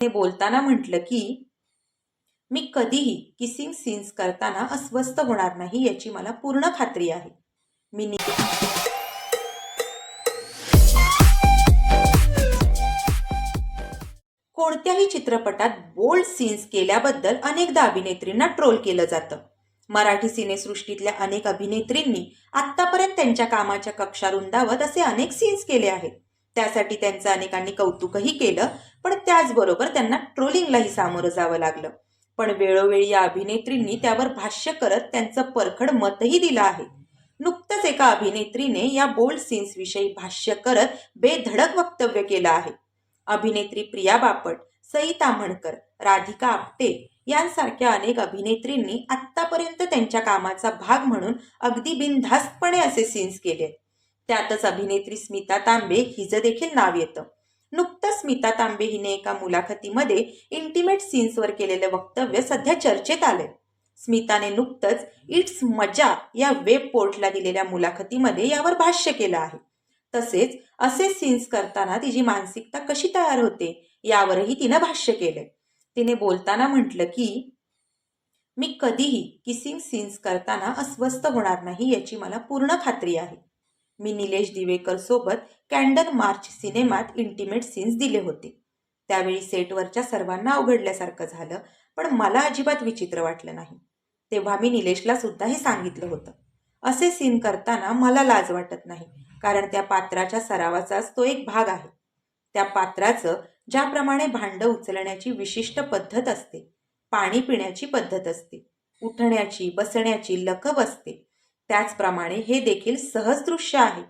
ते बोलताना म्हटलं की मी कधीही किसिंग सीन्स करताना अस्वस्थ होणार नाही याची मला पूर्ण खात्री आहे. मी कोणत्याही चित्रपटात बोल्ड सीन्स केल्याबद्दल अनेकदा अभिनेत्रींना ट्रोल केलं जातं. मराठी सिनेसृष्टीतल्या अनेक अभिनेत्रींनी आत्तापर्यंत त्यांच्या कामाच्या कक्षा रुंदावत असे अनेक सीन्स केले आहेत. त्यासाठी त्यांचं अनेकांनी कौतुकही केलं पण त्याचबरोबर त्यांना ट्रोलिंगलाही सामोरं जावं लागलं. पण वेळोवेळी या अभिनेत्रींनी त्यावर भाष्य करत त्यांचं परखड मतही दिलं आहे. नुकतंच एका अभिनेत्रीने या बोल्ड सीन्स विषयी भाष्य करत बेधडक वक्तव्य केलं आहे. अभिनेत्री प्रिया बापट सई ताम्हणकर राधिका आपटे यांसारख्या अनेक अभिनेत्रींनी आत्तापर्यंत त्यांच्या कामाचा भाग म्हणून अगदी बिनधास्तपणे असे सीन्स केले त्यातच अभिनेत्री स्मिता तांबे हिचं देखील नाव येतं. नुकतंच स्मिता तांबे हिने एका मुलाखतीमध्ये इंटिमेट सीन्सवर केलेलं वक्तव्य सध्या चर्चेत आलंय. स्मिताने नुकतंच इट्स मजा या वेब पोर्टला दिलेल्या मुलाखतीमध्ये यावर भाष्य केलं आहे. तसेच असे सीन्स करताना तिची मानसिकता कशी तयार होते यावरही तिनं भाष्य केलंय. तिने बोलताना म्हटलं की मी कधीही किसिंग सीन्स करताना अस्वस्थ होणार नाही याची मला पूर्ण खात्री आहे. मी निलेश दिवेकर सोबत कॅन्डल मार्च सिनेमात इंटिमेट सीन्स दिले होते. त्यावेळी सेटवरच्या सर्वांना अवघडल्यासारखं झालं पण मला अजिबात विचित्र वाटलं नाही. तेव्हा मी निलेशला सुद्धा हे सांगितलं होतं. असे सीन करताना मला लाज वाटत नाही कारण त्या पात्राच्या सरावाचाच तो एक भाग आहे. त्या पात्राचं ज्याप्रमाणे भांडं उचलण्याची विशिष्ट पद्धत असते पाणी पिण्याची पद्धत असते उठण्याची बसण्याची लकब असते त्याचप्रमाणे हे देखील सहज दृश्य आहे.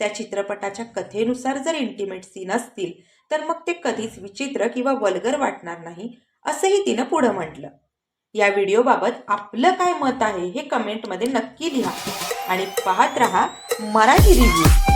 त्या चित्रपटाच्या कथेनुसार जर इंटिमेट सीन असतील तर मग ते कधीच विचित्र किंवा वल्गर वाटणार नाही असंही तिनं पुढं म्हटलं. या व्हिडिओबाबत आपलं काय मत आहे हे कमेंटमध्ये नक्की लिहा आणि पाहत रहा मराठी रिव्ह्यू